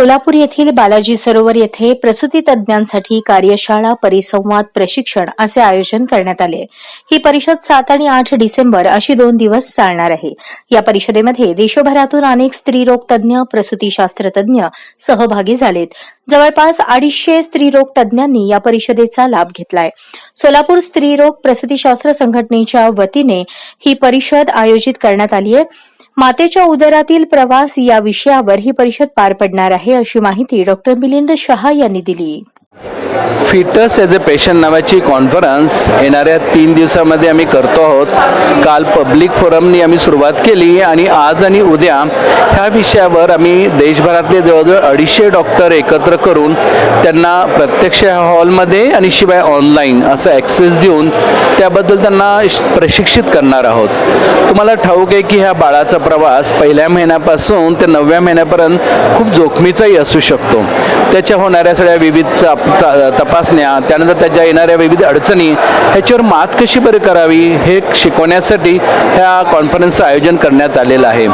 सोलापूर येथील बालाजी सरोवर येथे प्रसूती तज्ज्ञांसाठी कार्यशाळा परिसंवाद प्रशिक्षण असे आयोजन करण्यात आले. ही परिषद सात आणि आठ डिसेंबर अशी दोन दिवस चालणार आहे. या परिषदेमध्ये देशभरातून अनेक स्त्रीरोग तज्ज्ञ प्रसूतीशास्त्रतज्ञ सहभागी झालेत. जवळपास अडीचशे स्त्रीरोग तज्ज्ञांनी या परिषदेचा लाभ घेतलाय. सोलापूर स्त्रीरोग प्रसूतीशास्त्र संघटनेच्या वतीने ही परिषद आयोजित करण्यात आली आहे. मातेच्या उदरातील प्रवास या विषयावर ही परिषद पार पडणार आहे अशी माहिती डॉक्टर मिलिंद शहा यांनी दिली. फिटस ॲज अ पेशंट नावाची कॉन्फरन्स येणाऱ्या तीन दिवसामध्ये आम्ही करतो आहोत. काल पब्लिक फोरमनी आम्ही सुरुवात केली आणि आज आणि उद्या ह्या विषयावर आम्ही देशभरातले जवळजवळ अडीचशे डॉक्टर एकत्र करून त्यांना प्रत्यक्ष हॉलमध्ये आणि शिवाय ऑनलाईन असं ॲक्सेस देऊन त्याबद्दल त्यांना प्रशिक्षित करणार आहोत. तुम्हाला ठाऊक आहे की ह्या बाळाचा प्रवास पहिल्या महिन्यापासून ते नवव्या महिन्यापर्यंत खूप जोखमीचाही असू शकतो. त्याच्या होणाऱ्या सगळ्या विविध चा- चा- तपासण्या त्यानंतर त्याच्या येणाऱ्या विविध अडचणी ह्याच्यावर मात कशी बरं करावी हे शिकवण्यासाठी ह्या कॉन्फरन्सचं आयोजन करण्यात आलेलं आहे.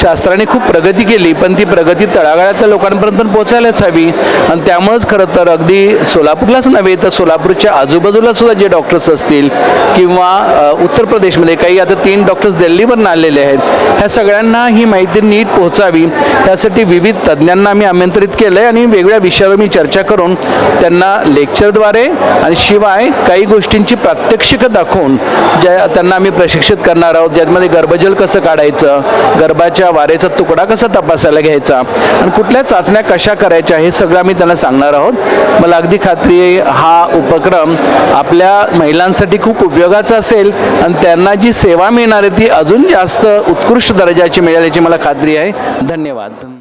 शास्त्राने खूप प्रगती केली पण ती प्रगती तळागाळातल्या लोकांपर्यंत पण पोचायलाच हवी. आणि त्यामुळंच खरं तर अगदी सोलापूरलाच नव्हे तर सोलापूरच्या आजूबाजूला सुद्धा जे डॉक्टर्स असतील किंवा उत्तर प्रदेशमध्ये काही आता तीन डॉक्टर्स दिल्लीवरून आलेले आहेत ह्या सगळ्यांना ही माहिती नीट पोहोचावी. यासाठी विविध तज्ज्ञांना मी आमंत्रित केलं आहे आणि वेगवेगळ्या विषयावर मी चर्चा करून त्यांना त्यांना लेक्चरद्वारे आणि शिवाय काही गोष्टींची प्रात्यक्षिकं दाखवून ज्या त्यांना आम्ही प्रशिक्षित करणार आहोत ज्यामध्ये गर्भजल कसं काढायचं गर्भाच्या वारेचा तुकडा कसा तपासायला घ्यायचा आणि कुठल्या चाचण्या कशा करायच्या हे सगळं आम्ही त्यांना सांगणार आहोत. मला अगदी खात्री आहे हा उपक्रम आपल्या महिलांसाठी खूप उपयोगाचा असेल आणि त्यांना जी सेवा मिळणार आहे ती अजून जास्त उत्कृष्ट दर्जाची मिळेल याची मला खात्री आहे. धन्यवाद.